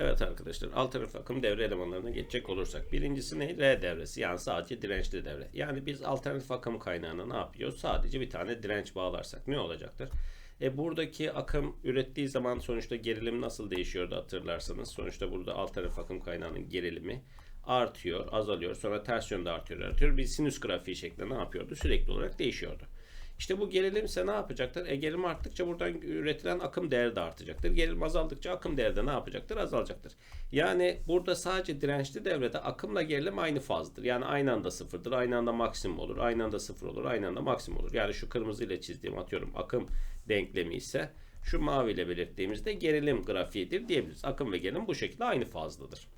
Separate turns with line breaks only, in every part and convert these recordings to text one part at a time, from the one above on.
Evet arkadaşlar alternatif akım devre elemanlarına geçecek olursak birincisi ne? R devresi yani sadece dirençli devre. Yani biz alternatif akım kaynağına ne yapıyoruz? Sadece bir tane direnç bağlarsak ne olacaktır? E buradaki akım ürettiği zaman sonuçta gerilim nasıl değişiyordu hatırlarsanız. Sonuçta burada alternatif akım kaynağının gerilimi artıyor, azalıyor. Sonra ters yönde artıyor, artıyor. Bir sinüs grafiği şeklinde ne yapıyordu? Sürekli olarak değişiyordu. İşte bu gerilim ise ne yapacaktır? E gerilim arttıkça buradan üretilen akım değeri de artacaktır. Gerilim azaldıkça akım değeri de ne yapacaktır? Azalacaktır. Yani burada sadece dirençli devrede akımla gerilim aynı fazdır. Yani aynı anda sıfırdır. Aynı anda maksimum olur. Aynı anda sıfır olur. Aynı anda maksimum olur. Yani şu kırmızı ile çizdiğim atıyorum akım denklemi ise şu mavi ile belirttiğimizde gerilim grafiğidir diyebiliriz. Akım ve gerilim bu şekilde aynı fazladır.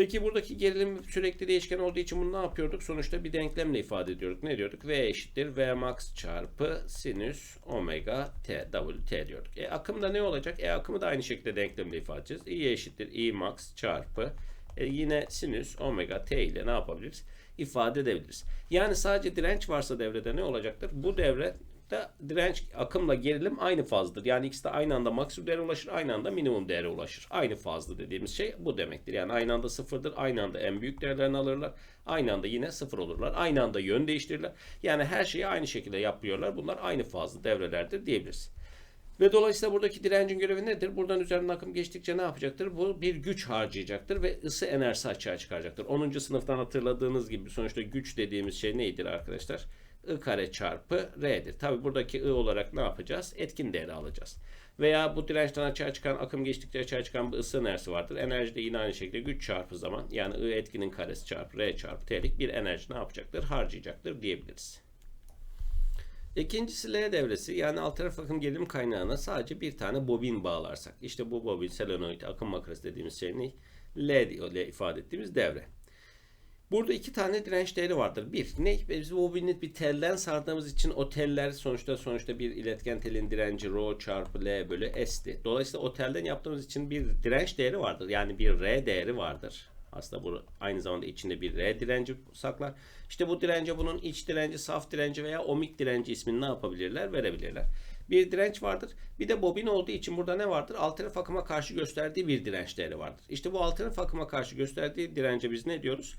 Peki buradaki gerilim sürekli değişken olduğu için bunu ne yapıyorduk? Sonuçta bir denklemle ifade ediyorduk. Ne diyorduk? V eşittir V max çarpı sinüs omega t w t diyorduk. E akım da ne olacak? E akımı da aynı şekilde denklemle ifade edeceğiz. I eşittir I max çarpı e, yine sinüs omega t ile ne yapabiliriz? İfade edebiliriz. Yani sadece direnç varsa devrede ne olacaktır? Bu devre da direnç akımla gerilim aynı fazdır. Yani ikisi de aynı anda maksimum değere ulaşır, aynı anda minimum değere ulaşır. Aynı fazlı dediğimiz şey bu demektir. Yani aynı anda sıfırdır, aynı anda en büyük değerlerini alırlar, aynı anda yine sıfır olurlar, aynı anda yön değiştirirler. Yani her şeyi aynı şekilde yapıyorlar. Bunlar aynı fazlı devrelerdir diyebiliriz. Ve dolayısıyla buradaki direncin görevi nedir? Buradan üzerinden akım geçtikçe ne yapacaktır? Bu bir güç harcayacaktır ve ısı enerjisi açığa çıkaracaktır. 10. sınıftan hatırladığınız gibi sonuçta güç dediğimiz şey neydir arkadaşlar? I kare çarpı R'dir. Tabi buradaki I olarak ne yapacağız? Etkin değeri alacağız. Veya bu dirençten açığa çıkan akım geçtikçe açığa çıkan bir ısı enerjisi vardır. Enerji de yine aynı şekilde güç çarpı zaman yani I etkinin karesi çarpı R çarpı T'lik bir enerji ne yapacaktır? Harcayacaktır diyebiliriz. İkincisi L devresi yani alternatif akım gerilim kaynağına sadece bir tane bobin bağlarsak. İşte bu bobin solenoid akım makarası dediğimiz şey ne? L diye ifade ettiğimiz devre. Burada iki tane direnç değeri vardır. Bir, ne? Biz bobini bir telden sardığımız için o teller sonuçta sonuçta bir iletken telin direnci rho çarpı L bölü S'ti. Dolayısıyla o telden yaptığımız için bir direnç değeri vardır. Yani bir R değeri vardır. Aslında bu aynı zamanda içinde bir R direnci saklar. İşte bu dirence bunun iç direnci, saf direnci veya omik direnci ismini ne yapabilirler? Verebilirler. Bir direnç vardır. Bir de bobin olduğu için burada ne vardır? Alternatif akıma karşı gösterdiği bir direnç değeri vardır. İşte bu alternatif akıma karşı gösterdiği dirence biz ne diyoruz?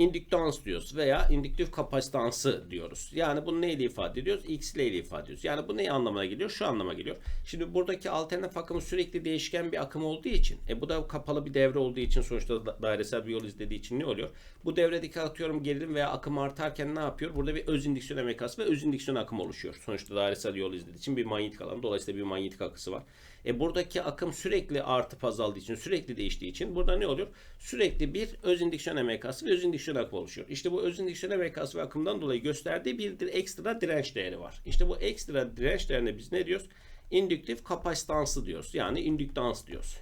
İndüktans diyoruz veya indüktif kapasitansı diyoruz. Yani bunu neyle ifade ediyoruz? X ile ifade ediyoruz. Yani bu ne anlamına geliyor? Şu anlama geliyor. Şimdi buradaki alternatif akımı sürekli değişken bir akım olduğu için, e bu da kapalı bir devre olduğu için sonuçta dairesel bir yol izlediği için ne oluyor? Bu devredeki atıyorum gerilim veya akım artarken ne yapıyor? Burada bir öz indüksiyon emekası ve öz indüksiyon akım oluşuyor. Sonuçta dairesel yol izlediği için bir manyetik alan. Dolayısıyla bir manyetik akısı var. E buradaki akım sürekli artıp azaldığı için, sürekli değiştiği için burada ne oluyor? Sürekli bir öz indüksiyon emekası ve öz indüksiyon akımı oluşuyor. İşte bu öz indüksiyon emekası ve akımdan dolayı gösterdiği bir ekstra direnç değeri var. İşte bu ekstra direnç değerine biz ne diyoruz? İndüktif kapasitansı diyoruz. Yani indüktans diyoruz.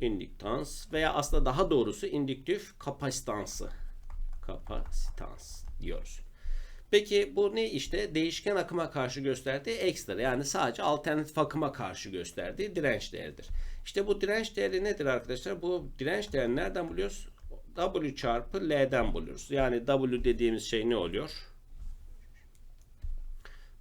İndüktans veya aslında daha doğrusu indüktif kapasitansı. Kapasitans diyoruz. Peki bu ne işte? Değişken akıma karşı gösterdiği ekstra yani sadece alternatif akıma karşı gösterdiği direnç değeridir. İşte bu direnç değeri nedir arkadaşlar? Bu direnç değerini nereden buluyoruz? W çarpı L'den buluyoruz. Yani W dediğimiz şey ne oluyor?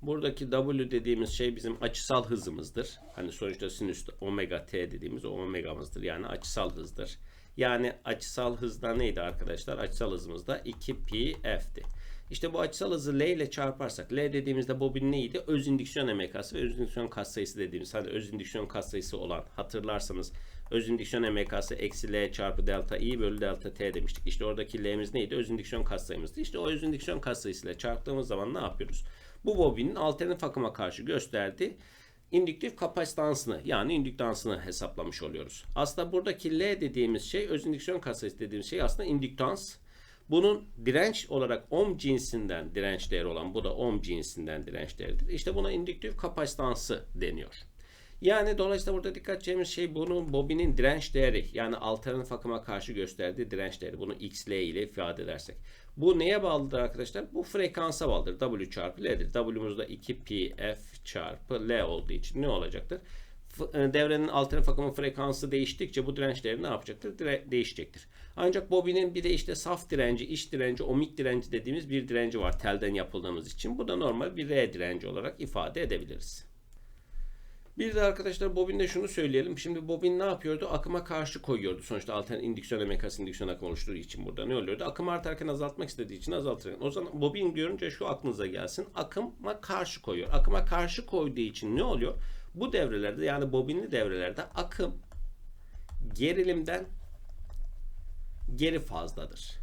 Buradaki W dediğimiz şey bizim açısal hızımızdır. Hani sonuçta sinüs omega t dediğimiz omegamızdır. Yani açısal hızdır. Yani açısal hızda neydi arkadaşlar? Açısal hızımız da 2 pi f'ti. İşte bu açısal hızı L ile çarparsak L dediğimizde bobin neydi? Öz indüksiyon emekası ve öz indüksiyon katsayısı dediğimiz hani öz indüksiyon katsayısı olan hatırlarsanız öz indüksiyon emekası eksi L çarpı delta I bölü delta T demiştik. İşte oradaki L'miz neydi? Öz indüksiyon katsayımızdı. İşte o öz indüksiyon katsayısıyla çarptığımız zaman ne yapıyoruz? Bu bobinin alternatif akıma karşı gösterdiği indüktif kapasitansını yani indüktansını hesaplamış oluyoruz. Aslında buradaki L dediğimiz şey öz indüksiyon katsayısı dediğimiz şey aslında indüktans bunun direnç olarak ohm cinsinden direnç değeri olan bu da ohm cinsinden direnç değeridir. İşte buna indüktif kapasitansı deniyor. Yani dolayısıyla burada dikkat edeceğimiz şey bunun bobinin direnç değeri yani alternatif akıma karşı gösterdiği direnç değeri. Bunu XL ile ifade edersek. Bu neye bağlıdır arkadaşlar? Bu frekansa bağlıdır. W çarpı L'dir. W'muz da 2 pi F çarpı L olduğu için ne olacaktır? E, devrenin alternatif akımı frekansı değiştikçe bu direnç değeri ne yapacaktır? Dire değişecektir. Ancak bobinin bir de işte saf direnci, iç direnci, omik direnci dediğimiz bir direnci var telden yapıldığımız için. Bu da normal bir R direnci olarak ifade edebiliriz. Bir de arkadaşlar bobinde şunu söyleyelim. Şimdi bobin ne yapıyordu? Akıma karşı koyuyordu. Sonuçta altern indüksiyon emekas indüksiyon akım oluşturduğu için burada ne oluyordu? Akım artarken azaltmak istediği için azaltırken. O zaman bobin görünce şu aklınıza gelsin. Akıma karşı koyuyor. Akıma karşı koyduğu için ne oluyor? Bu devrelerde yani bobinli devrelerde akım gerilimden geri fazladır.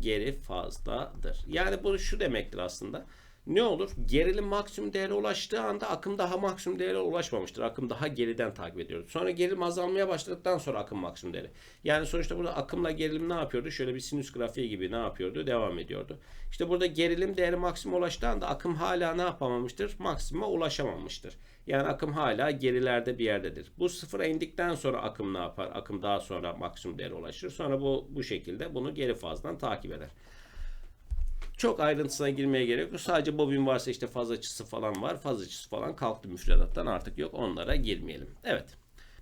Geri fazladır. Yani bu şu demektir aslında. Ne olur? Gerilim maksimum değere ulaştığı anda akım daha maksimum değere ulaşmamıştır. Akım daha geriden takip ediyoruz. Sonra gerilim azalmaya başladıktan sonra akım maksimum değeri. Yani sonuçta burada akımla gerilim ne yapıyordu? Şöyle bir sinüs grafiği gibi ne yapıyordu? Devam ediyordu. İşte burada gerilim değeri maksimum ulaştığı anda akım hala ne yapamamıştır? Maksimuma ulaşamamıştır. Yani akım hala gerilerde bir yerdedir. Bu sıfıra indikten sonra akım ne yapar? Akım daha sonra maksimum değere ulaşır. Sonra bu bu şekilde bunu geri fazdan takip eder. Çok ayrıntısına girmeye gerek yok. Sadece bobin varsa işte faz açısı falan var. Faz açısı falan kalktı müfredattan artık yok. Onlara girmeyelim. Evet.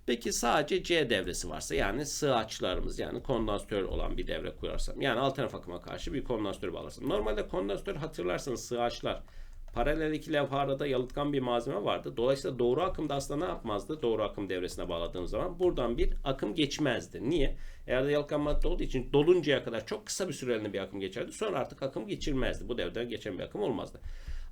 Peki sadece C devresi varsa yani sığaçlarımız yani kondansatör olan bir devre kurarsam yani alternatif akıma karşı bir kondansatör bağlarsam. Normalde kondansatör hatırlarsanız sığaçlar paralel iki levharada yalıtkan bir malzeme vardı. Dolayısıyla doğru akımda aslında ne yapmazdı? Doğru akım devresine bağladığım zaman buradan bir akım geçmezdi. Niye? Eğer yalıtkan madde olduğu için doluncaya kadar çok kısa bir süreliğine bir akım geçerdi. Sonra artık akım geçirmezdi. Bu devreden geçen bir akım olmazdı.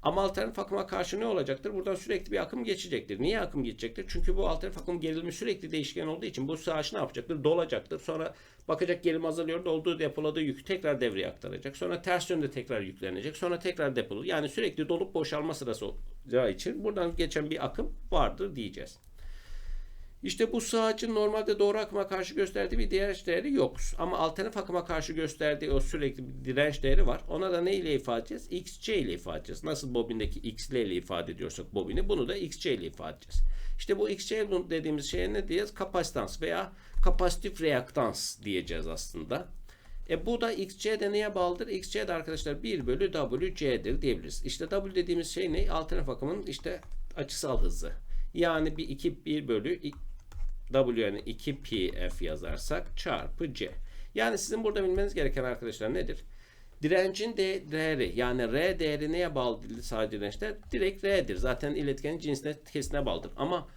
Ama alternatif akıma karşı ne olacaktır? Buradan sürekli bir akım geçecektir. Niye akım geçecektir? Çünkü bu alternatif akım gerilimi sürekli değişken olduğu için bu sığaç ne yapacaktır? Dolacaktır. Sonra bakacak gerilim azalıyor. Olduğu depoladığı yükü tekrar devreye aktaracak. Sonra ters yönde tekrar yüklenecek. Sonra tekrar depolu. Yani sürekli dolup boşalma sırası olacağı için buradan geçen bir akım vardır diyeceğiz. İşte bu sığacın normalde doğru akıma karşı gösterdiği bir direnç değeri yok. Ama alternatif akıma karşı gösterdiği o sürekli bir direnç değeri var. Ona da ne ile ifade edeceğiz? XC ile ifade edeceğiz. Nasıl bobindeki XL ile ifade ediyorsak bobini bunu da XC ile ifade edeceğiz. İşte bu XC dediğimiz şeye ne diyeceğiz? Kapasitans veya kapasitif reaktans diyeceğiz aslında. E bu da XC de neye bağlıdır? XC de arkadaşlar 1 bölü WC'dir diyebiliriz. İşte W dediğimiz şey ne? Alternatif akımın işte açısal hızı. Yani bir 2 1 bölü W yani 2pf yazarsak çarpı c. Yani sizin burada bilmeniz gereken arkadaşlar nedir? Direncin de değeri yani R değeri neye bağlı sadece dirençte? Direkt R'dir. Zaten iletkenin cinsine kesine bağlıdır. Ama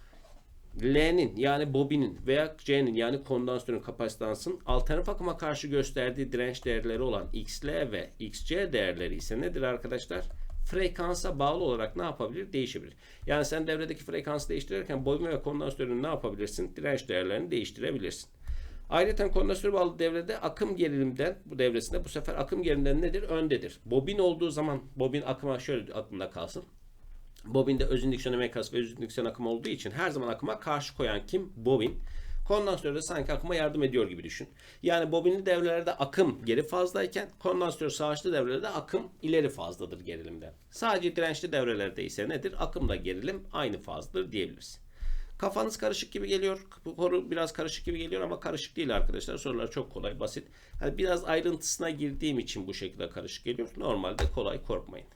L'nin yani bobinin veya C'nin yani kondansatörün kapasitansın alternatif akıma karşı gösterdiği direnç değerleri olan XL ve XC değerleri ise nedir arkadaşlar? Frekansa bağlı olarak ne yapabilir? Değişebilir. Yani sen devredeki frekansı değiştirirken bobin ve kondansatörün ne yapabilirsin? Direnç değerlerini değiştirebilirsin. Ayrıca kondansatör bağlı devrede akım gerilimden bu devresinde bu sefer akım gerilimden nedir? Öndedir. Bobin olduğu zaman bobin akıma şöyle aklında kalsın. Bobinde öz indüksiyon mekas ve öz indüksiyon akım olduğu için her zaman akıma karşı koyan kim? Bobin. Kondansatörde sanki akıma yardım ediyor gibi düşün. Yani bobinli devrelerde akım geri fazlayken kondansatör sağaçlı devrelerde akım ileri fazladır gerilimden. Sadece dirençli devrelerde ise nedir? Akımla gerilim aynı fazdır diyebiliriz. Kafanız karışık gibi geliyor. Bu konu biraz karışık gibi geliyor ama karışık değil arkadaşlar. Sorular çok kolay, basit. Yani biraz ayrıntısına girdiğim için bu şekilde karışık geliyor. Normalde kolay korkmayın.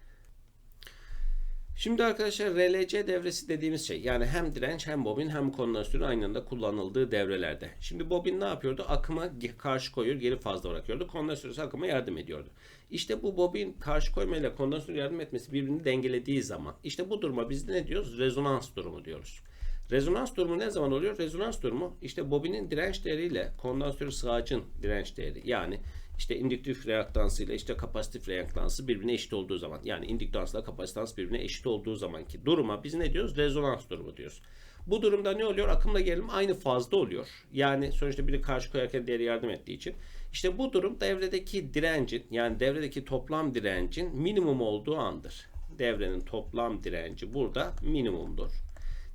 Şimdi arkadaşlar RLC devresi dediğimiz şey yani hem direnç hem bobin hem kondansatörün aynı anda kullanıldığı devrelerde. Şimdi bobin ne yapıyordu? Akıma karşı koyuyor, geri fazla bırakıyordu. Kondansatör ise akıma yardım ediyordu. İşte bu bobin karşı koymayla kondansatör yardım etmesi birbirini dengelediği zaman işte bu duruma biz ne diyoruz? Rezonans durumu diyoruz. Rezonans durumu ne zaman oluyor? Rezonans durumu işte bobinin direnç değeriyle kondansatör sığacın direnç değeri yani işte indüktif reaktansı ile işte kapasitif reaktansı birbirine eşit olduğu zaman yani indüktansla kapasitans birbirine eşit olduğu zamanki duruma biz ne diyoruz? Rezonans durumu diyoruz. Bu durumda ne oluyor? Akımla gerilim aynı fazda oluyor. Yani sonuçta biri karşı koyarken diğeri yardım ettiği için. İşte bu durum devredeki direncin yani devredeki toplam direncin minimum olduğu andır. Devrenin toplam direnci burada minimumdur.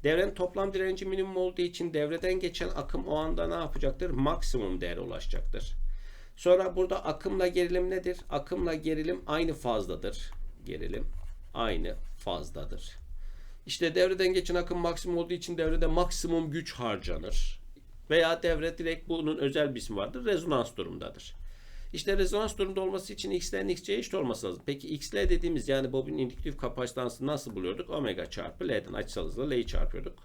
Devrenin toplam direnci minimum olduğu için devreden geçen akım o anda ne yapacaktır? Maksimum değere ulaşacaktır. Sonra burada akımla gerilim nedir? Akımla gerilim aynı fazdadır. Gerilim aynı fazdadır. İşte devreden geçen akım maksimum olduğu için devrede maksimum güç harcanır. Veya devre direkt bunun özel bir ismi vardır. Rezonans durumdadır. İşte rezonans durumda olması için x'lerin x'ye eşit olması lazım. Peki x'l dediğimiz yani bobin indüktif kapasitansını nasıl buluyorduk? Omega çarpı l'den açısal hızla l'yi çarpıyorduk.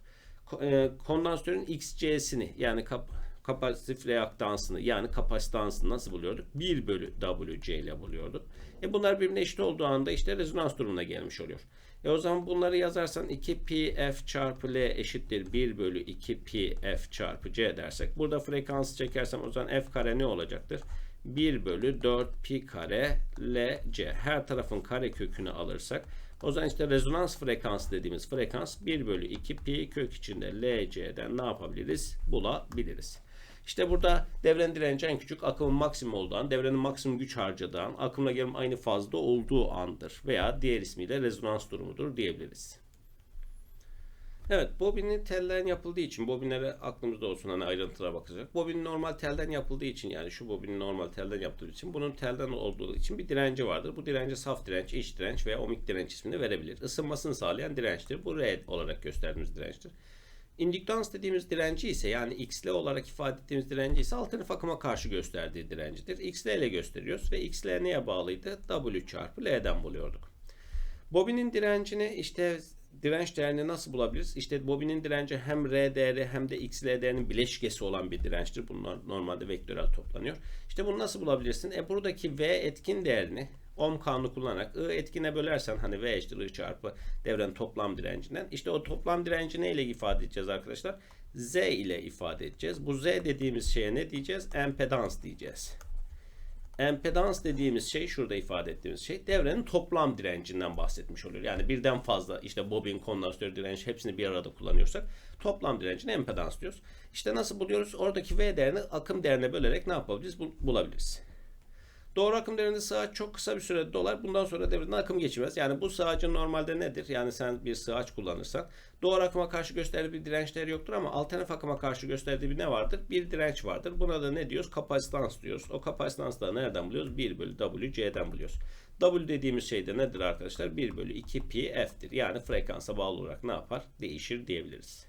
E, kondansatörün xc'sini yani kap kapasitif reaktansını yani kapasitansını nasıl buluyorduk? 1 bölü WC ile buluyorduk. E bunlar birbirine eşit olduğu anda işte rezonans durumuna gelmiş oluyor. E o zaman bunları yazarsan 2 pi f çarpı l eşittir 1 bölü 2 pi f çarpı c dersek. Burada frekansı çekersem o zaman f kare ne olacaktır? 1 bölü 4 pi kare l c. Her tarafın kare kökünü alırsak o zaman işte rezonans frekansı dediğimiz frekans 1 bölü 2 pi kök içinde l c'den ne yapabiliriz? Bulabiliriz. İşte burada devrenin direnci en küçük, akımın maksimum olduğu an, devrenin maksimum güç harcadığı an, akımla gerilim aynı fazla olduğu andır. Veya diğer ismiyle rezonans durumudur diyebiliriz. Evet, bobinin telden yapıldığı için, bobinlere aklımızda olsun hani ayrıntılara bakacak. Bobin normal telden yapıldığı için yani şu bobinin normal telden yaptığı için bunun telden olduğu için bir direnci vardır. Bu direnci saf direnç, iç direnç veya omik direnç ismini verebilir. Isınmasını sağlayan dirençtir. Bu R olarak gösterdiğimiz dirençtir. İndüktans dediğimiz direnci ise yani XL olarak ifade ettiğimiz direnci ise alternatif akıma karşı gösterdiği direncidir. XL ile gösteriyoruz ve XL neye bağlıydı? W çarpı L'den buluyorduk. Bobinin direncini işte direnç değerini nasıl bulabiliriz? İşte bobinin direnci hem R değeri hem de XL değerinin bileşkesi olan bir dirençtir. Bunlar normalde vektörel toplanıyor. İşte bunu nasıl bulabilirsin? E buradaki V etkin değerini ohm kanunu kullanarak I etkine bölersen hani V eşittir I çarpı devrenin toplam direncinden. İşte o toplam direnci ne ile ifade edeceğiz arkadaşlar? Z ile ifade edeceğiz. Bu Z dediğimiz şeye ne diyeceğiz? Empedans diyeceğiz. Empedans dediğimiz şey şurada ifade ettiğimiz şey devrenin toplam direncinden bahsetmiş oluyor. Yani birden fazla işte bobin, kondansatör direnç hepsini bir arada kullanıyorsak toplam direncine empedans diyoruz. İşte nasıl buluyoruz? Oradaki V değerini akım değerine bölerek ne yapabiliriz? bulabiliriz. Doğru akım değerinde sığaç çok kısa bir sürede dolar. Bundan sonra devreden akım geçmez. Yani bu sığacın normalde nedir? Yani sen bir sığaç kullanırsan doğru akıma karşı gösterdiği bir direnç değeri yoktur ama alternatif akıma karşı gösterdiği bir ne vardır? Bir direnç vardır. Buna da ne diyoruz? Kapasitans diyoruz. O kapasitans da nereden buluyoruz? 1 bölü W C'den buluyoruz. W dediğimiz şey de nedir arkadaşlar? 1 bölü 2 pi F'tir. Yani frekansa bağlı olarak ne yapar? Değişir diyebiliriz.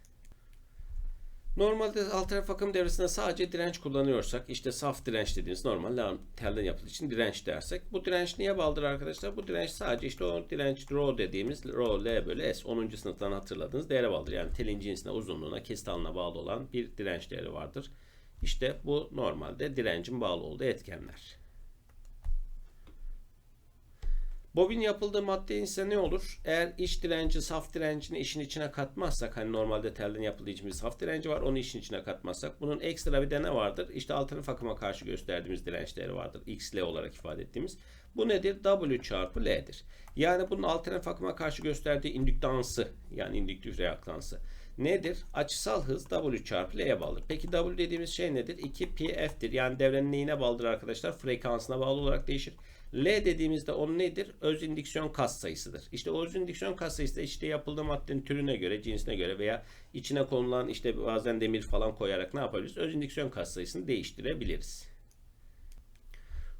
Normalde alternatif akım devresinde sadece direnç kullanıyorsak işte saf direnç dediğimiz normal telden yapıldığı için direnç dersek bu direnç niye bağlıdır arkadaşlar? Bu direnç sadece işte o direnç rho dediğimiz rho L bölü S 10. sınıftan hatırladığınız değere bağlıdır. Yani telin cinsine uzunluğuna kesit alanına bağlı olan bir direnç değeri vardır. İşte bu normalde direncin bağlı olduğu etkenler. Bobin yapıldığı madde ise ne olur? Eğer iç direnci, saf direncini işin içine katmazsak, hani normalde telden yapıldığı için bir saf direnci var, onu işin içine katmazsak, bunun ekstra bir de ne vardır? İşte alternatif akıma karşı gösterdiğimiz dirençleri vardır. XL olarak ifade ettiğimiz. Bu nedir? W çarpı L'dir. Yani bunun alternatif akıma karşı gösterdiği indüktansı, yani indüktif reaktansı nedir? Açısal hız W çarpı L'ye bağlıdır. Peki W dediğimiz şey nedir? 2 pi F'tir. Yani devrenin neyine bağlıdır arkadaşlar? Frekansına bağlı olarak değişir. L dediğimizde onun nedir? Öz indüksiyon kas sayısıdır. İşte o öz indüksiyon kas sayısı da işte yapıldığı maddenin türüne göre, cinsine göre veya içine konulan işte bazen demir falan koyarak ne yapabiliriz? Öz indüksiyon kas sayısını değiştirebiliriz.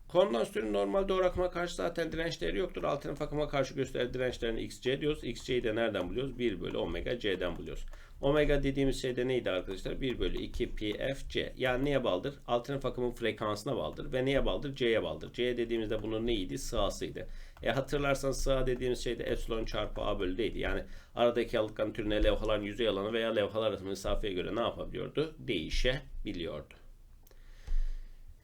Kondansatörün normal doğru akıma karşı zaten dirençleri yoktur. Alternatif akıma karşı gösteren dirençlerini XC diyoruz. XC'yi de nereden buluyoruz? 1 bölü omega C'den buluyoruz. Omega dediğimiz şey de neydi arkadaşlar? 1 bölü 2 pi f c. Yani neye bağlıdır? Alternatif akımın frekansına bağlıdır. Ve neye bağlıdır? C'ye bağlıdır. C dediğimizde bunun neydi? Sığasıydı. E hatırlarsanız sığ dediğimiz şey de epsilon çarpı a bölü d'ydi. Yani aradaki alıkan türüne levhaların yüzey alanı veya levhalar arasındaki mesafeye göre ne yapabiliyordu? Değişebiliyordu.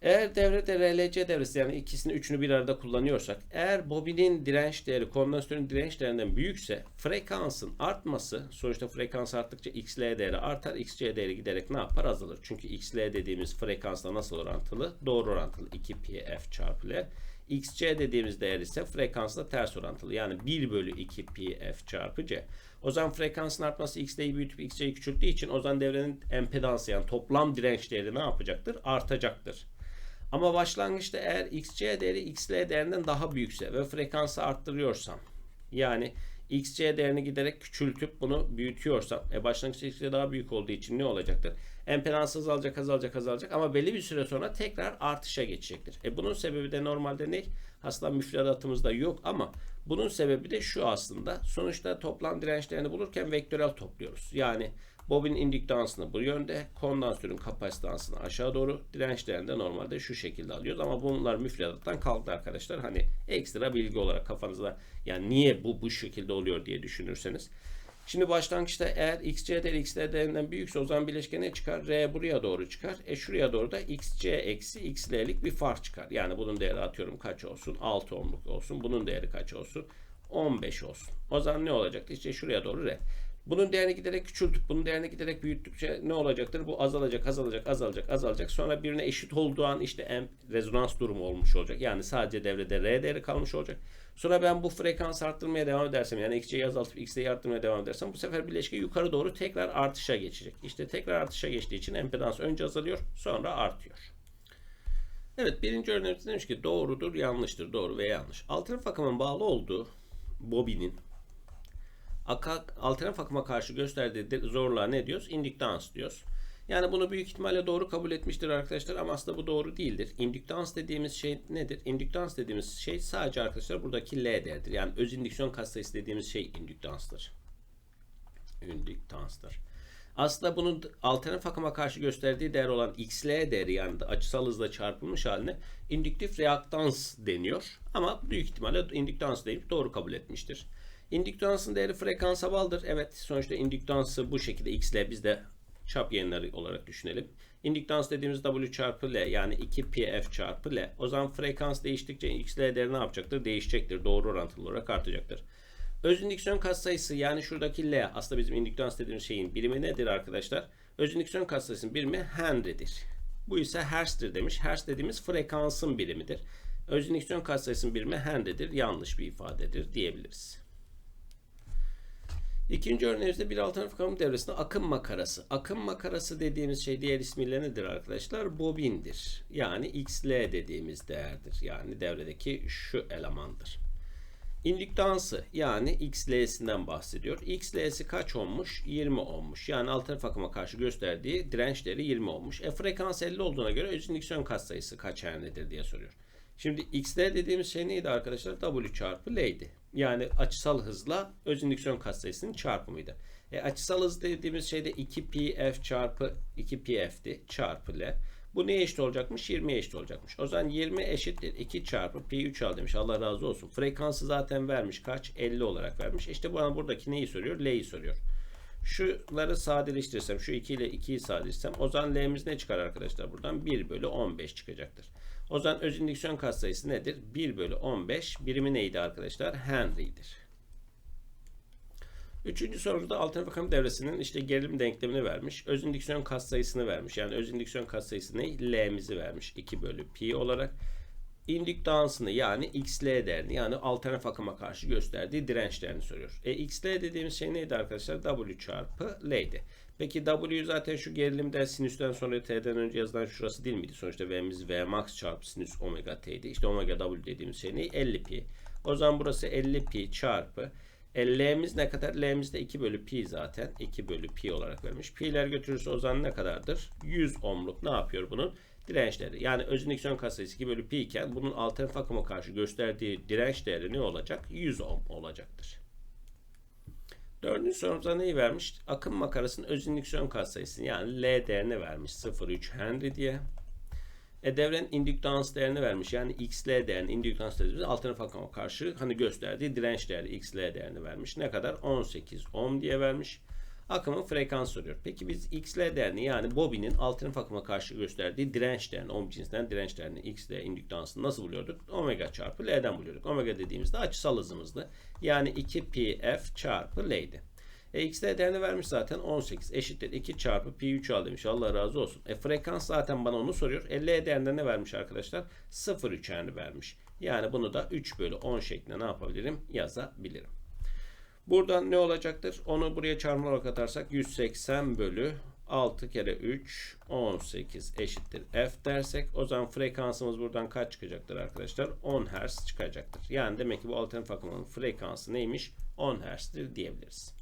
Eğer devrede RLC devresi yani ikisini üçünü bir arada kullanıyorsak eğer bobinin direnç değeri kondansatörün direnç değerinden büyükse frekansın artması sonuçta frekans arttıkça XL değeri artar XC değeri giderek ne yapar azalır. Çünkü XL dediğimiz frekansla nasıl orantılı? Doğru orantılı 2 pi f çarpı L. XC dediğimiz değer ise frekansla ters orantılı. Yani 1 bölü 2 pi f çarpı C. O zaman frekansın artması XL'yi büyütüp XC'yi küçülttüğü için o zaman devrenin empedansı yani toplam direnç değeri ne yapacaktır? Artacaktır. Ama başlangıçta eğer xc değeri xl değerinden daha büyükse ve frekansı arttırıyorsam yani xc değerini giderek küçültüp bunu büyütüyorsam e başlangıçta xc daha büyük olduğu için ne olacaktır? Empedans azalacak azalacak azalacak ama belli bir süre sonra tekrar artışa geçecektir. E bunun sebebi de normalde ne? Aslında müfredatımızda yok ama bunun sebebi de şu aslında. Sonuçta toplam dirençlerini bulurken vektörel topluyoruz. Yani Bobin indüktansını bu yönde, kondansörün kapasitansını aşağı doğru, dirençlerini de normalde şu şekilde alıyoruz. Ama bunlar müfredattan kalktı arkadaşlar. Hani ekstra bilgi olarak kafanızda yani niye bu bu şekilde oluyor diye düşünürseniz. Şimdi başlangıçta eğer xc değeri xl değerinden büyükse o zaman bileşke ne çıkar? R buraya doğru çıkar. E şuraya doğru da xc eksi xl'lik bir fark çıkar. Yani bunun değeri atıyorum kaç olsun? 6 ohmluk olsun. Bunun değeri kaç olsun? 15 olsun. O zaman ne olacaktı? İşte şuraya doğru red. Bunun değerini giderek küçültüp bunun değerini giderek büyüttükçe ne olacaktır? Bu azalacak, azalacak, azalacak, azalacak. Sonra birine eşit olduğu an işte en rezonans durumu olmuş olacak. Yani sadece devrede R değeri kalmış olacak. Sonra ben bu frekans arttırmaya devam edersem yani x'yi azaltıp x'yi arttırmaya devam edersem bu sefer bileşke yukarı doğru tekrar artışa geçecek. İşte tekrar artışa geçtiği için impedans önce azalıyor sonra artıyor. Evet birinci örneğimizde demiş ki doğrudur yanlıştır doğru ve yanlış. Alternatif akımın bağlı olduğu bobinin alternatif akıma karşı gösterdiği zorluğa ne diyoruz? İndüktans diyoruz. Yani bunu büyük ihtimalle doğru kabul etmiştir arkadaşlar ama aslında bu doğru değildir. İndüktans dediğimiz şey nedir? İndüktans dediğimiz şey sadece arkadaşlar buradaki L değerdir. Yani öz indüksiyon katsayısı dediğimiz şey indüktanstır. İndüktanstır. Aslında bunun alternatif akıma karşı gösterdiği değer olan XL değeri yani açısal hızla çarpılmış haline indüktif reaktans deniyor. Ama büyük ihtimalle indüktans deyip doğru kabul etmiştir. İndüktansın değeri frekansa bağlıdır. Evet sonuçta indüktansı bu şekilde X'le biz de çap yayınları olarak düşünelim. İndüktans dediğimiz W çarpı L yani 2PF çarpı L. O zaman frekans değiştikçe XL değeri ne yapacaktır? Değişecektir. Doğru orantılı olarak artacaktır. Öz indüksiyon katsayısı yani şuradaki L aslında bizim indüktans dediğimiz şeyin birimi nedir arkadaşlar? Öz indüksiyon katsayısının birimi Henry'dir. Bu ise Hertz'tir demiş. Hertz dediğimiz frekansın birimidir. Öz indüksiyon katsayısının birimi Henry'dir. Yanlış bir ifadedir diyebiliriz. İkinci örneğimizde bir alternatif akım devresinde akım makarası. Akım makarası dediğimiz şey diğer ismiyle nedir arkadaşlar? Bobindir. Yani XL dediğimiz değerdir. Yani devredeki şu elemandır. İndüktansı yani XL'sinden bahsediyor. XL'si kaç olmuş? 20 olmuş. Yani alternatif akıma karşı gösterdiği dirençleri 20 olmuş. E frekans 50 olduğuna göre öz indüksiyon katsayısı kaç her nedir diye soruyor. Şimdi XL dediğimiz şey neydi arkadaşlar? W çarpı L'ydi. Yani açısal hızla öz indüksiyon katsayısının çarpımıydı. E, açısal hız dediğimiz şeyde 2pf çarpı 2pf'ti çarpı L. Bu neye eşit olacakmış? 20'ye eşit olacakmış. O zaman 20 eşittir 2 çarpı pi 3 al demiş. Allah razı olsun. Frekansı zaten vermiş. Kaç? 50 olarak vermiş. İşte bana buradaki neyi soruyor? L'yi soruyor. Şuları sadeleştirirsem, şu 2 ile 2'yi sadeleştirsem o zaman L'miz ne çıkar arkadaşlar buradan? 1 bölü 15 çıkacaktır. O zaman öz indüksiyon katsayısı nedir? 1 bölü 15 birimi neydi arkadaşlar? Henry'dir. Üçüncü sorumuzda alternatif akım devresinin işte gerilim denklemini vermiş. Öz indüksiyon katsayısını vermiş. Yani öz indüksiyon katsayısı ne? L'mizi vermiş. 2 bölü pi olarak. İndüktansını yani XL değerini yani alternatif akıma karşı gösterdiği dirençlerini soruyor. E, XL dediğimiz şey neydi arkadaşlar? W çarpı L'ydi. Peki W zaten şu gerilimden sinüsten sonra T'den önce yazılan şurası değil miydi? Sonuçta V'miz V max çarpı sinüs omega T'ydi. İşte omega W dediğimiz şey ne? 50 pi. O zaman burası 50 pi çarpı e, L'miz ne kadar? L'miz de 2 bölü pi zaten. 2 bölü pi olarak vermiş. Pi'ler götürürse o zaman ne kadardır? 100 ohmluk ne yapıyor bunun? Dirençleri. Yani öz indüksiyon katsayısı 2 bölü pi iken bunun alternatif akıma karşı gösterdiği direnç değeri ne olacak? 100 ohm olacaktır. Dördüncü sorumuza neyi vermiş? Akım makarasının öz indüksiyon katsayısını yani L değerini vermiş. 0,3 Henry diye. E devrenin indüktans değerini vermiş. Yani XL değerini indüktans dediğimiz alternatif akıma karşı hani gösterdiği direnç değeri XL değerini vermiş. Ne kadar? 18 ohm diye vermiş. Akımın frekans soruyor. Peki biz XL değerini yani bobinin alternatif akıma karşı gösterdiği direnç değerini, ohm cinsinden direnç değerini XL indüktansını nasıl buluyorduk? Omega çarpı L'den buluyorduk. Omega dediğimizde açısal hızımızdı. Yani 2pf çarpı L'ydi. E, XL değerini vermiş zaten 18 eşittir 2 çarpı pi 3 al demiş. Allah razı olsun. E, frekans zaten bana onu soruyor. E, L değerinde ne vermiş arkadaşlar? 0,3 yani vermiş. Yani bunu da 3 bölü 10 şeklinde ne yapabilirim? Yazabilirim. Buradan ne olacaktır? Onu buraya çarpma olarak atarsak 180 bölü 6 kere 3 18 eşittir f dersek o zaman frekansımız buradan kaç çıkacaktır arkadaşlar? 10 Hz çıkacaktır. Yani demek ki bu alternatif akımın frekansı neymiş? 10 Hz'dir diyebiliriz.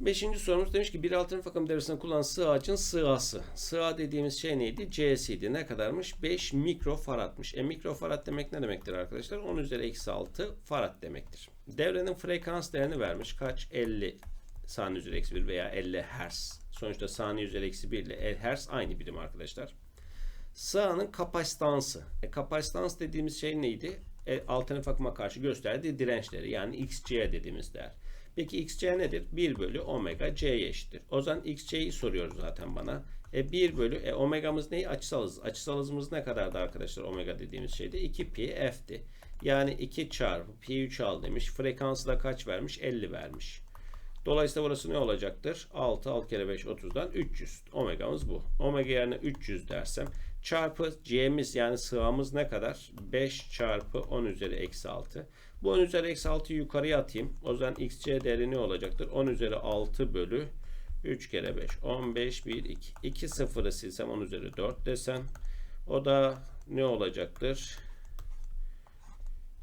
Beşinci sorumuz demiş ki bir alternatif akım devresinde kullanılan sığ ağacın sığası. Sığa dediğimiz şey neydi? C'siydi. Ne kadarmış? 5 mikrofaradmış. E mikrofarad demek ne demektir arkadaşlar? 10 üzeri eksi 6 farad demektir. Devrenin frekans değerini vermiş. Kaç? 50 saniye üzeri eksi 1 veya 50 Hz. Sonuçta saniye üzeri eksi 1 ile Hz aynı birim arkadaşlar. Sığanın kapasitansı. E, kapasitans dediğimiz şey neydi? E, alternatif akıma karşı gösterdiği dirençleri yani XC dediğimiz değer. Peki xc nedir? 1 bölü omega c'ye eşittir. O zaman xc'yi soruyor zaten bana. E 1 bölü e, omegamız ne? Açısal hız. Açısal hızımız ne kadardı arkadaşlar omega dediğimiz şeyde? 2 pi f'ti. Yani 2 çarpı pi 3 al demiş. Frekansı da kaç vermiş? 50 vermiş. Dolayısıyla burası ne olacaktır? 6, 6 kere 5, 30'dan 300. Omegamız bu. Omega yerine 300 dersem çarpı c'miz yani sığamız ne kadar? 5 çarpı 10 üzeri eksi 6. Bu 10 üzeri eksi 6'yı yukarıya atayım. O zaman xc değeri ne olacaktır? 10 üzeri 6 bölü 3 kere 5. 15, 1, 2. 2 sıfırı silsem 10 üzeri 4 desem. O da ne olacaktır?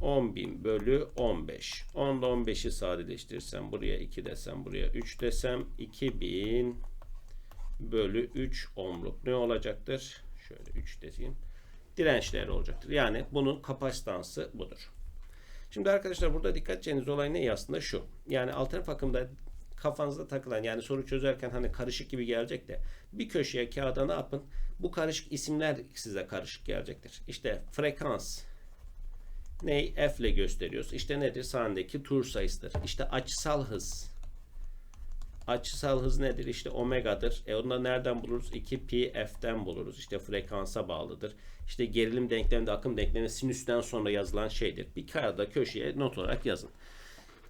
10.000 bölü 15. 10 ile 15'i sadeleştirirsem buraya 2 desem buraya 3 desem 2000 bölü 3 ohmluk ne olacaktır? Şöyle 3 deseyim. Dirençleri olacaktır. Yani bunun kapasitansı budur. Şimdi arkadaşlar burada dikkat edeceğiniz olay ne aslında şu. Yani alternatif akımda kafanızda takılan yani soru çözerken hani karışık gibi gelecek de bir köşeye kağıda ne yapın? Bu karışık isimler size karışık gelecektir. İşte frekans, neyi f ile gösteriyoruz. İşte nedir? Sahnedeki tur sayısıdır. İşte açısal hız. Açısal hız nedir? İşte omega'dır. E onu da nereden buluruz? 2 pi f'ten buluruz. İşte frekansa bağlıdır. İşte gerilim denkleminde akım denkleminde sinüsten sonra yazılan şeydir. Bir kağıda köşeye not olarak yazın.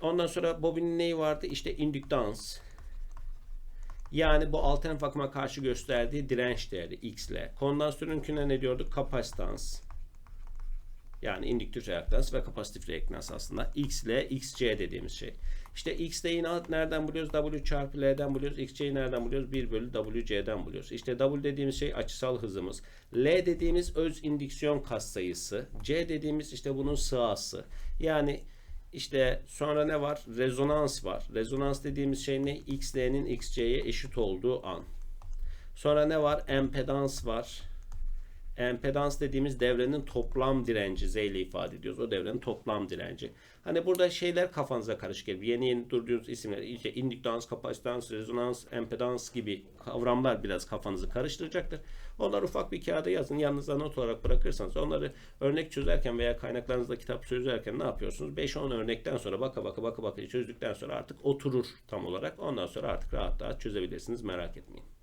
Ondan sonra bobinin neyi vardı? İşte indüktans. Yani bu alternatif akıma karşı gösterdiği direnç değeri x ile. Kondansatörünküne ne diyorduk? Kapasitans. Yani indüktif reaktans ve kapasitif reaktans aslında x ile xc dediğimiz şey. İşte x'de yine nereden buluyoruz? W çarpı L'den buluyoruz. xc'yi nereden buluyoruz? 1 bölü WC'den buluyoruz. İşte W dediğimiz şey açısal hızımız. L dediğimiz öz indüksiyon katsayısı. C dediğimiz işte bunun sığası. Yani işte sonra ne var? Rezonans var. Rezonans dediğimiz şey ne? XL'nin XC'ye eşit olduğu an. Sonra ne var? Empedans var. Empedans dediğimiz devrenin toplam direnci Z ile ifade ediyoruz. O devrenin toplam direnci. Hani burada şeyler kafanıza karışık geliyor. Yeni yeni durduğunuz isimler işte indüktans, kapasitans, rezonans, empedans gibi kavramlar biraz kafanızı karıştıracaktır. Onları ufak bir kağıda yazın. Yanınıza not olarak bırakırsanız onları örnek çözerken veya kaynaklarınızda kitap çözerken ne yapıyorsunuz? 5-10 örnekten sonra baka baka baka baka çözdükten sonra artık oturur tam olarak. Ondan sonra artık rahat rahat çözebilirsiniz. Merak etmeyin.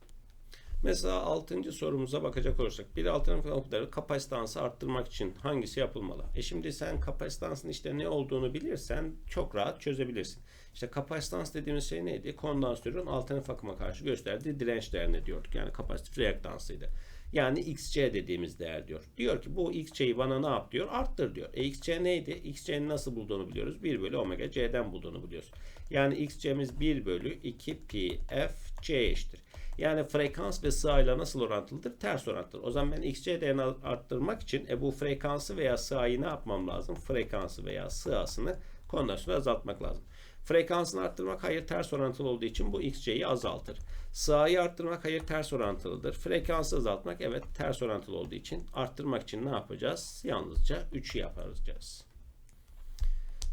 Mesela 6. sorumuza bakacak olursak bir alternatif ampulleri kapasitansı arttırmak için hangisi yapılmalı? E şimdi sen kapasitansın işte ne olduğunu bilirsen çok rahat çözebilirsin. İşte kapasitans dediğimiz şey neydi? Kondansatörün alternatif akıma karşı gösterdiği direnç değerine diyorduk. Yani kapasitif reaktansıydı. Yani XC dediğimiz değer diyor. Diyor ki bu XC'yi bana ne yap diyor? Arttır diyor. E XC neydi? XC'nin nasıl bulduğunu biliyoruz. 1 bölü omega C'den bulduğunu biliyoruz. Yani XC'miz 1 bölü 2 pi f C eşittir. Yani frekans ve sığayla nasıl orantılıdır? Ters orantılı. O zaman ben xc değerini arttırmak için e, bu frekansı veya sığayı ne yapmam lazım? Frekansı veya sığasını kondansiyonu azaltmak lazım. Frekansını arttırmak hayır ters orantılı olduğu için bu xc'yi azaltır. Sığayı arttırmak hayır ters orantılıdır. Frekansı azaltmak evet ters orantılı olduğu için arttırmak için ne yapacağız? Yalnızca 3'ü yapacağız.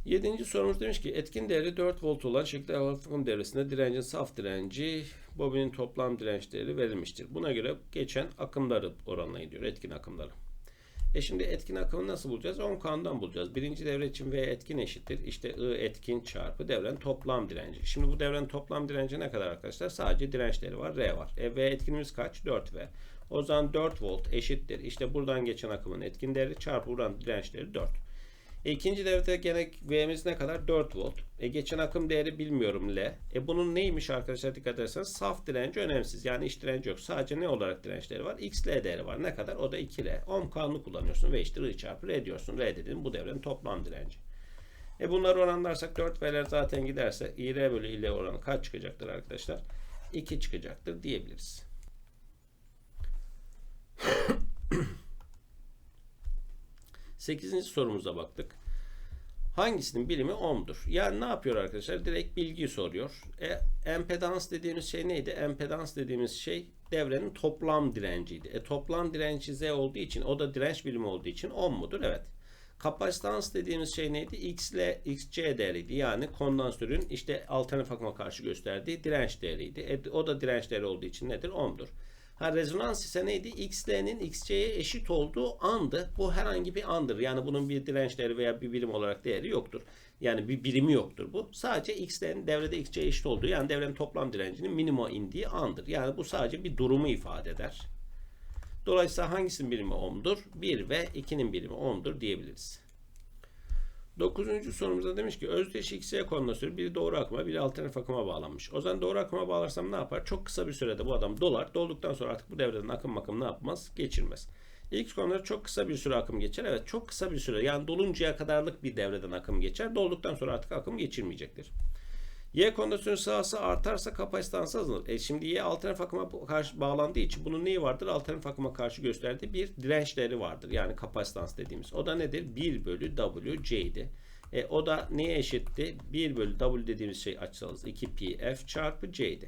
Yedinci sorumuz demiş ki etkin değeri 4 volt olan şekilde akım devresinde direncin saf direnci bobinin toplam direnç değeri verilmiştir. Buna göre geçen akımları oranlayın diyor etkin akımları. E şimdi etkin akımı nasıl bulacağız? 10 kanundan bulacağız. Birinci devre için V etkin eşittir. İşte I etkin çarpı devrenin toplam direnci. Şimdi bu devrenin toplam direnci ne kadar arkadaşlar? Sadece dirençleri var. R var. E V etkinimiz kaç? 4V. O zaman 4 volt eşittir. İşte buradan geçen akımın etkin değeri çarpı buradan dirençleri 4. İkinci devrede gene V'miz ne kadar? 4 volt. E, geçen akım değeri bilmiyorum L. E, bunun neymiş arkadaşlar dikkat ederseniz saf direnci önemsiz. Yani iç direnci yok. Sadece ne olarak dirençleri var? X, L değeri var. Ne kadar? O da 2L. Ohm kanunu kullanıyorsun. V eşittir I çarpı R diyorsun. R dediğin bu devrenin toplam direnci. E bunları oranlarsak 4 V'ler zaten giderse IR bölü IL oranı kaç çıkacaktır arkadaşlar? 2 çıkacaktır diyebiliriz. Sekizinci sorumuza baktık. Hangisinin birimi ohm'dur? Yani ne yapıyor arkadaşlar? Direkt bilgiyi soruyor. E, empedans dediğimiz şey neydi? Empedans dediğimiz şey devrenin toplam direnciydi. E, toplam direnci Z olduğu için o da direnç birimi olduğu için ohm mudur? Evet. Kapasitans dediğimiz şey neydi? X ile XC değeriydi. Yani kondansatörün işte alternatif akıma karşı gösterdiği direnç değeriydi. E, o da direnç değeri olduğu için nedir? Ohm'dur. Ha rezonans ise neydi? XL'nin XC'ye eşit olduğu andı. Bu herhangi bir andır. Yani bunun bir direnç değeri veya bir birim olarak değeri yoktur. Yani bir birimi yoktur bu. Sadece XL'nin devrede XC'ye eşit olduğu yani devrenin toplam direncinin minimuma indiği andır. Yani bu sadece bir durumu ifade eder. Dolayısıyla hangisinin birimi ohm'dur? 1 ve 2'nin birimi ohm'dur diyebiliriz. Dokuzuncu sorumuzda demiş ki özdeş x'ye kondansörü biri doğru akıma biri alternatif akıma bağlanmış. O zaman doğru akıma bağlarsam ne yapar? Çok kısa bir sürede bu adam dolar. Dolduktan sonra artık bu devreden akım akım ne yapmaz? Geçirmez. X konuları çok kısa bir süre akım geçer. Evet çok kısa bir süre yani doluncaya kadarlık bir devreden akım geçer. Dolduktan sonra artık akım geçirmeyecektir. Y kondansörün sahası artarsa kapasitansı azalır. E şimdi Y alternatif akıma karşı bağlandığı için bunun neyi vardır? Alternatif akıma karşı gösterdiği bir dirençleri vardır. Yani kapasitans dediğimiz. O da nedir? 1 bölü W C'ydi. E, o da neye eşitti? 1 bölü W dediğimiz şey açsanız 2 pi F çarpı C'ydi.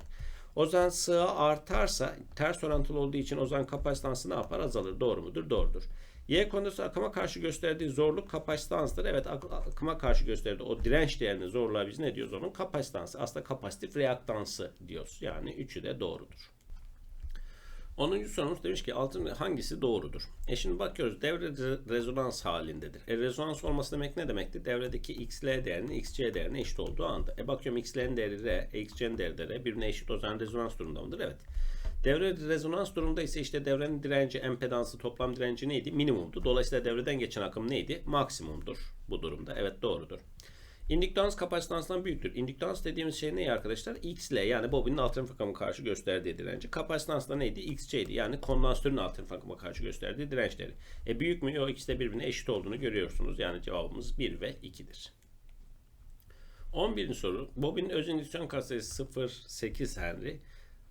O zaman sığa artarsa ters orantılı olduğu için o zaman kapasitansı ne yapar? Azalır. Doğru mudur? Doğrudur. Y konusunda akıma karşı gösterdiği zorluk kapasitansdır. Evet ak- akıma karşı gösterdiği o direnç değerini zorluğa biz ne diyoruz onun? Kapasitansı. Aslında kapasitif reaktansı diyoruz. Yani üçü de doğrudur. 10. sorumuz demiş ki altın hangisi doğrudur? E şimdi bakıyoruz devre re- rezonans halindedir. E rezonans olması demek ne demekti? Devredeki xl değerinin xc değerine eşit olduğu anda. E bakıyorum xl'nin değeri r, e, xc'nin değeri de r birbirine eşit o zaman rezonans durumunda mıdır? Evet. Devre rezonans durumunda ise işte devrenin direnci, empedansı, toplam direnci neydi? Minimumdu. Dolayısıyla devreden geçen akım neydi? Maksimumdur bu durumda. Evet doğrudur. İndüktans kapasitansdan büyüktür. İndüktans dediğimiz şey ne arkadaşlar? X ile yani bobinin alternatif akıma karşı gösterdiği direnci. Kapasitans da neydi? XC'ydi. Yani kondansatörün alternatif akıma karşı gösterdiği dirençleri. E büyük mü? O ikisi de birbirine eşit olduğunu görüyorsunuz. Yani cevabımız 1 ve 2'dir. 11. soru. Bobinin öz indüksiyon katsayısı 0.8 Henry.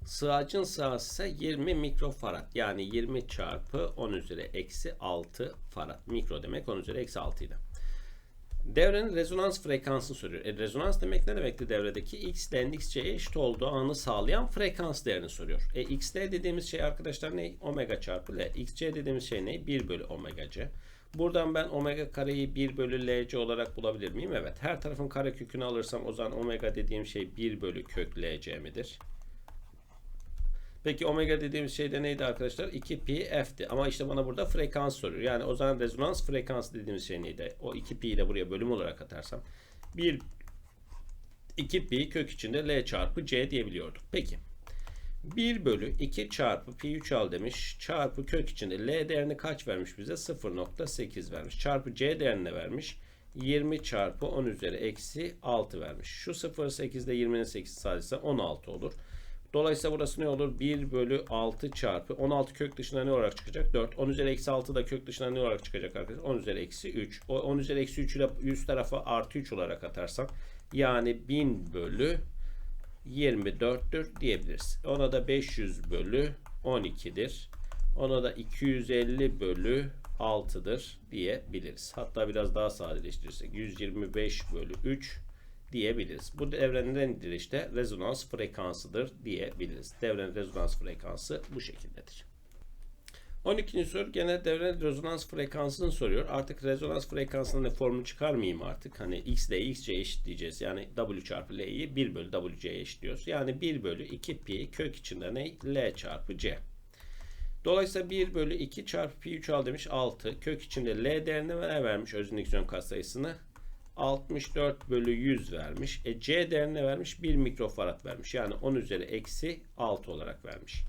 Sığacın sığası ise 20 mikrofarad. Yani 20 çarpı 10 üzeri eksi 6 farad. Mikro demek 10 üzeri eksi 6 ile. Devrenin rezonans frekansını soruyor. E, rezonans demek ne demekti devredeki? X ile xc'ye eşit olduğu anı sağlayan frekans değerini soruyor. E, xl dediğimiz şey arkadaşlar ne? Omega çarpı L. xc dediğimiz şey ne? 1 bölü omega c. Buradan ben omega kareyi 1 bölü lc olarak bulabilir miyim? Evet. Her tarafın kare kökünü alırsam o zaman omega dediğim şey 1 bölü kök lc midir? Peki omega dediğimiz şey de neydi arkadaşlar? 2 pi f'ti. Ama işte bana burada frekans soruyor. Yani o zaman rezonans frekansı dediğimiz şey neydi? O 2 pi'yi de buraya bölüm olarak atarsam 1 2 pi kök içinde L çarpı C diyebiliyorduk. Peki. 1 bölü 2 çarpı pi 3 al demiş. Çarpı kök içinde L değerini kaç vermiş bize? 0.8 vermiş. Çarpı C değerini vermiş? 20 çarpı 10 üzeri eksi 6 vermiş. Şu 0.8 ile 20'nin 8 sadece 16 olur. Dolayısıyla burası ne olur? 1 bölü 6 çarpı 16 kök dışına ne olarak çıkacak? 4. 10 üzeri eksi 6 da kök dışına ne olarak çıkacak arkadaşlar? 10 üzeri eksi 3. O 10 üzeri eksi 3 ile yüz tarafa artı 3 olarak atarsam yani 1000 bölü 24'tür diyebiliriz. Ona da 500 bölü 12'dir. Ona da 250 bölü 6'dır diyebiliriz. Hatta biraz daha sadeleştirirsek 125 bölü 3 diyebiliriz. Bu devrenin nedir işte? Rezonans frekansıdır diyebiliriz. Devrenin rezonans frekansı bu şekildedir. 12. soru gene devrenin rezonans frekansını soruyor. Artık rezonans frekansının formunu çıkarmayayım artık. Hani x ile xc eşitleyeceğiz. Yani w çarpı l'yi 1 bölü wc'ye eşitliyoruz. Yani 1 bölü 2 pi kök içinde ne? l çarpı c. Dolayısıyla 1 bölü 2 çarpı pi 3 al demiş 6. Kök içinde l değerini ne vermiş öz indüksiyon katsayısını? 64 bölü 100 vermiş. E, C değerine vermiş 1 mikrofarad vermiş. Yani 10 üzeri eksi 6 olarak vermiş.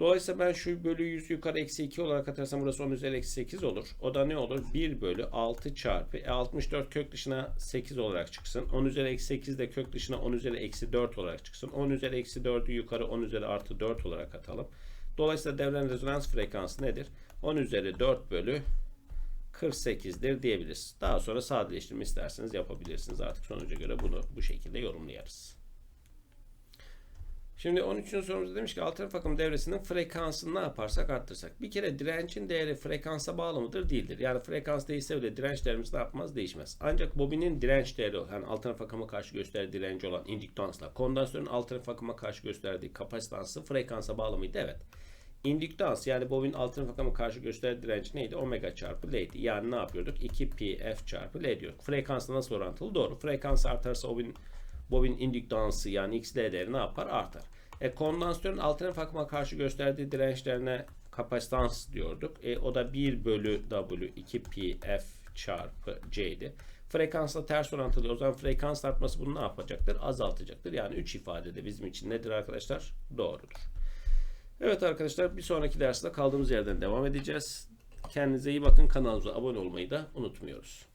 Dolayısıyla ben şu bölü 100 yukarı eksi 2 olarak atarsam burası 10 üzeri eksi 8 olur. O da ne olur? 1 bölü 6 çarpı e, 64 kök dışına 8 olarak çıksın. 10 üzeri eksi 8 de kök dışına 10 üzeri eksi 4 olarak çıksın. 10 üzeri eksi 4'ü yukarı 10 üzeri artı 4 olarak atalım. Dolayısıyla devrenin rezonans frekansı nedir? 10 üzeri 4 bölü 48'dir diyebiliriz. Daha sonra sadeleştirme isterseniz yapabilirsiniz. Artık sonuca göre bunu bu şekilde yorumlayarız. Şimdi 13. sorumuzda demiş ki alternatif akım devresinin frekansını ne yaparsak arttırsak. Bir kere direncin değeri frekansa bağlı mıdır? Değildir. Yani frekans değişse bile direnç değerimiz ne yapmaz? Değişmez. Ancak bobinin direnç değeri yani alternatif akıma karşı gösterdiği direnci olan indüktansla kondansörün alternatif akıma karşı gösterdiği kapasitansı frekansa bağlı mıydı? Evet. İndüktans yani bobin alternatif akıma karşı gösterdiği direnç neydi? Omega çarpı L'ydi. Yani ne yapıyorduk? 2 pi f çarpı L diyorduk. Frekansla nasıl orantılı? Doğru. Frekans artarsa bobin, bobin indüktansı yani XL değeri ne yapar? Artar. E, kondansatörün alternatif akıma karşı gösterdiği dirençlerine kapasitans diyorduk. E, o da 1 bölü W 2 pi f çarpı C'ydi. Frekansla ters orantılı. O zaman frekans artması bunu ne yapacaktır? Azaltacaktır. Yani 3 ifade de bizim için nedir arkadaşlar? Doğrudur. Evet arkadaşlar bir sonraki derste kaldığımız yerden devam edeceğiz. Kendinize iyi bakın. Kanalımıza abone olmayı da unutmuyoruz.